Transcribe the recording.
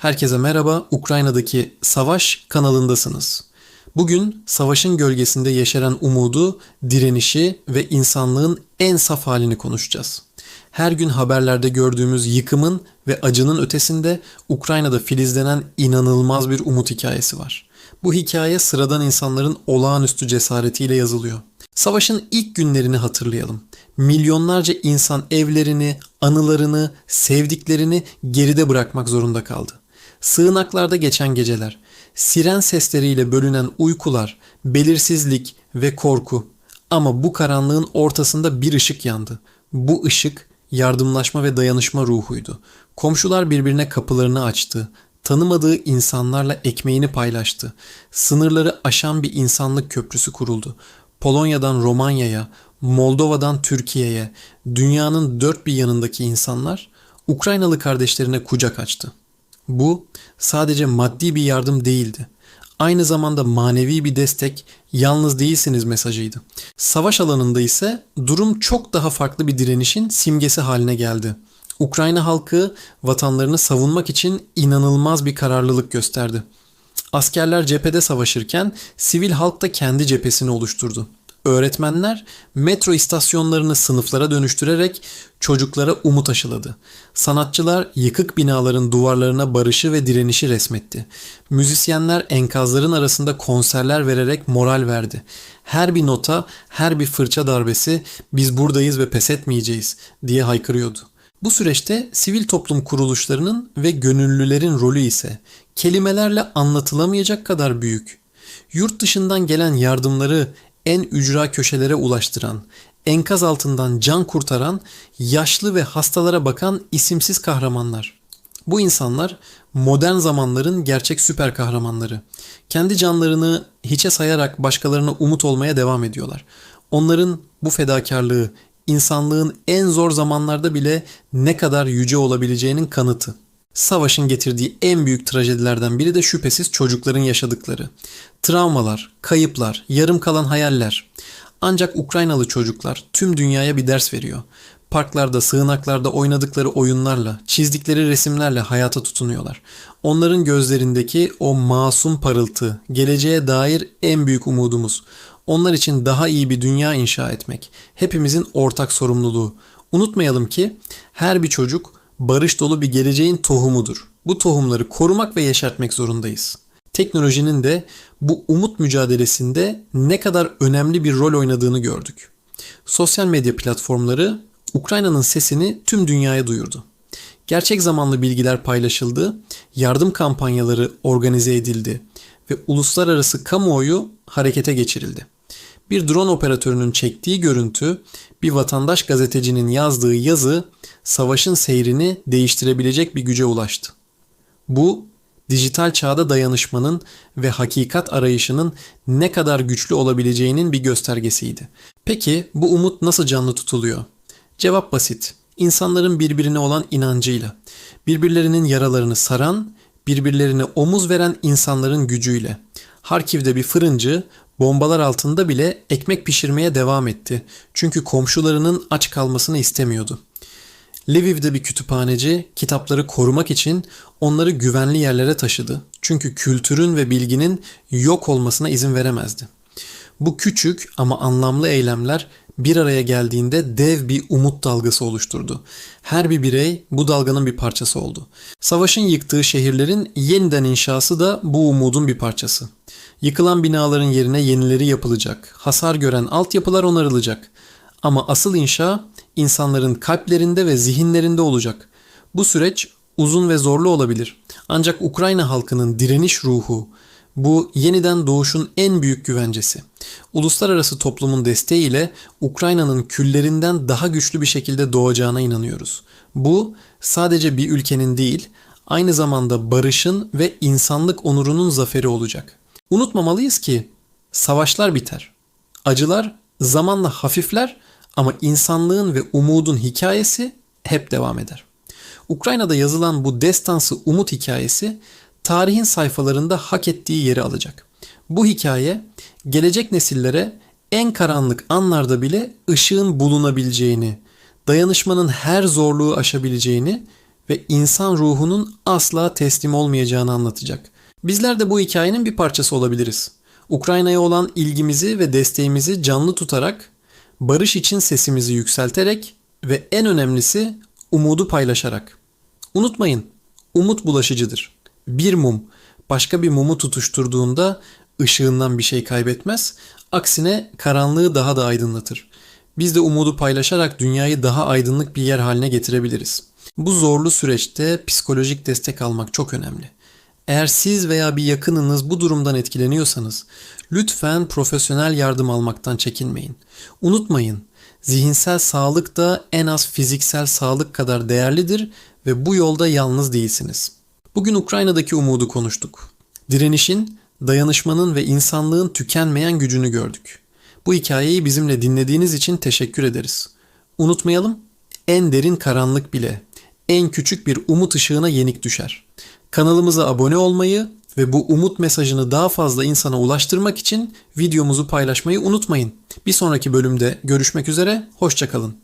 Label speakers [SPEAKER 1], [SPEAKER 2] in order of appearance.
[SPEAKER 1] Herkese merhaba. Ukrayna'daki Savaş kanalındasınız. Bugün savaşın gölgesinde yeşeren umudu, direnişi ve insanlığın en saf halini konuşacağız. Her gün haberlerde gördüğümüz yıkımın ve acının ötesinde Ukrayna'da filizlenen inanılmaz bir umut hikayesi var. Bu hikaye sıradan insanların olağanüstü cesaretiyle yazılıyor. Savaşın ilk günlerini hatırlayalım. Milyonlarca insan evlerini, anılarını, sevdiklerini geride bırakmak zorunda kaldı. Sığınaklarda geçen geceler, siren sesleriyle bölünen uykular, belirsizlik ve korku. Ama bu karanlığın ortasında bir ışık yandı. Bu ışık yardımlaşma ve dayanışma ruhuydu. Komşular birbirine kapılarını açtı. Tanımadığı insanlarla ekmeğini paylaştı. Sınırları aşan bir insanlık köprüsü kuruldu. Polonya'dan Romanya'ya, Moldova'dan Türkiye'ye, dünyanın dört bir yanındaki insanlar Ukraynalı kardeşlerine kucak açtı. Bu sadece maddi bir yardım değildi. Aynı zamanda manevi bir destek, yalnız değilsiniz mesajıydı. Savaş alanında ise durum çok daha farklı bir direnişin simgesi haline geldi. Ukrayna halkı vatanlarını savunmak için inanılmaz bir kararlılık gösterdi. Askerler cephede savaşırken sivil halk da kendi cephesini oluşturdu. Öğretmenler metro istasyonlarını sınıflara dönüştürerek çocuklara umut aşıladı. Sanatçılar yıkık binaların duvarlarına barışı ve direnişi resmetti. Müzisyenler enkazların arasında konserler vererek moral verdi. Her bir nota, her bir fırça darbesi biz buradayız ve pes etmeyeceğiz diye haykırıyordu. Bu süreçte sivil toplum kuruluşlarının ve gönüllülerin rolü ise kelimelerle anlatılamayacak kadar büyük. Yurt dışından gelen yardımları en ücra köşelere ulaştıran, enkaz altından can kurtaran, yaşlı ve hastalara bakan isimsiz kahramanlar. Bu insanlar modern zamanların gerçek süper kahramanları. Kendi canlarını hiçe sayarak başkalarına umut olmaya devam ediyorlar. Onların bu fedakarlığı insanlığın en zor zamanlarda bile ne kadar yüce olabileceğinin kanıtı. Savaşın getirdiği en büyük trajedilerden biri de şüphesiz çocukların yaşadıkları. Travmalar, kayıplar, yarım kalan hayaller. Ancak Ukraynalı çocuklar tüm dünyaya bir ders veriyor. Parklarda, sığınaklarda oynadıkları oyunlarla, çizdikleri resimlerle hayata tutunuyorlar. Onların gözlerindeki o masum parıltı, geleceğe dair en büyük umudumuz. Onlar için daha iyi bir dünya inşa etmek. Hepimizin ortak sorumluluğu. Unutmayalım ki her bir çocuk barış dolu bir geleceğin tohumudur. Bu tohumları korumak ve yeşertmek zorundayız. Teknolojinin de bu umut mücadelesinde ne kadar önemli bir rol oynadığını gördük. Sosyal medya platformları Ukrayna'nın sesini tüm dünyaya duyurdu. Gerçek zamanlı bilgiler paylaşıldı, yardım kampanyaları organize edildi ve uluslararası kamuoyu harekete geçirildi. Bir drone operatörünün çektiği görüntü, bir vatandaş gazetecinin yazdığı yazı savaşın seyrini değiştirebilecek bir güce ulaştı. Bu dijital çağda dayanışmanın ve hakikat arayışının ne kadar güçlü olabileceğinin bir göstergesiydi. Peki bu umut nasıl canlı tutuluyor? Cevap basit. İnsanların birbirine olan inancıyla, birbirlerinin yaralarını saran, birbirlerine omuz veren insanların gücüyle. Harkiv'de bir fırıncı bombalar altında bile ekmek pişirmeye devam etti. Çünkü komşularının aç kalmasını istemiyordu. Lviv'de bir kütüphaneci kitapları korumak için onları güvenli yerlere taşıdı. Çünkü kültürün ve bilginin yok olmasına izin veremezdi. Bu küçük ama anlamlı eylemler bir araya geldiğinde dev bir umut dalgası oluşturdu. Her bir birey bu dalganın bir parçası oldu. Savaşın yıktığı şehirlerin yeniden inşası da bu umudun bir parçası. Yıkılan binaların yerine yenileri yapılacak. Hasar gören altyapılar onarılacak. Ama asıl inşa insanların kalplerinde ve zihinlerinde olacak. Bu süreç uzun ve zorlu olabilir. Ancak Ukrayna halkının direniş ruhu bu yeniden doğuşun en büyük güvencesi. Uluslararası toplumun desteğiyle Ukrayna'nın küllerinden daha güçlü bir şekilde doğacağına inanıyoruz. Bu sadece bir ülkenin değil, aynı zamanda barışın ve insanlık onurunun zaferi olacak. Unutmamalıyız ki savaşlar biter. Acılar zamanla hafifler ama insanlığın ve umudun hikayesi hep devam eder. Ukrayna'da yazılan bu destansı umut hikayesi tarihin sayfalarında hak ettiği yeri alacak. Bu hikaye gelecek nesillere en karanlık anlarda bile ışığın bulunabileceğini, dayanışmanın her zorluğu aşabileceğini ve insan ruhunun asla teslim olmayacağını anlatacak. Bizler de bu hikayenin bir parçası olabiliriz. Ukrayna'ya olan ilgimizi ve desteğimizi canlı tutarak, barış için sesimizi yükselterek ve en önemlisi umudu paylaşarak. Unutmayın, umut bulaşıcıdır. Bir mum başka bir mumu tutuşturduğunda ışığından bir şey kaybetmez, aksine karanlığı daha da aydınlatır. Biz de umudu paylaşarak dünyayı daha aydınlık bir yer haline getirebiliriz. Bu zorlu süreçte psikolojik destek almak çok önemli. Eğer siz veya bir yakınınız bu durumdan etkileniyorsanız lütfen profesyonel yardım almaktan çekinmeyin. Unutmayın, zihinsel sağlık da en az fiziksel sağlık kadar değerlidir ve bu yolda yalnız değilsiniz. Bugün Ukrayna'daki umudu konuştuk. Direnişin, dayanışmanın ve insanlığın tükenmeyen gücünü gördük. Bu hikayeyi bizimle dinlediğiniz için teşekkür ederiz. Unutmayalım, en derin karanlık bile en küçük bir umut ışığına yenik düşer. Kanalımıza abone olmayı ve bu umut mesajını daha fazla insana ulaştırmak için videomuzu paylaşmayı unutmayın. Bir sonraki bölümde görüşmek üzere, hoşçakalın.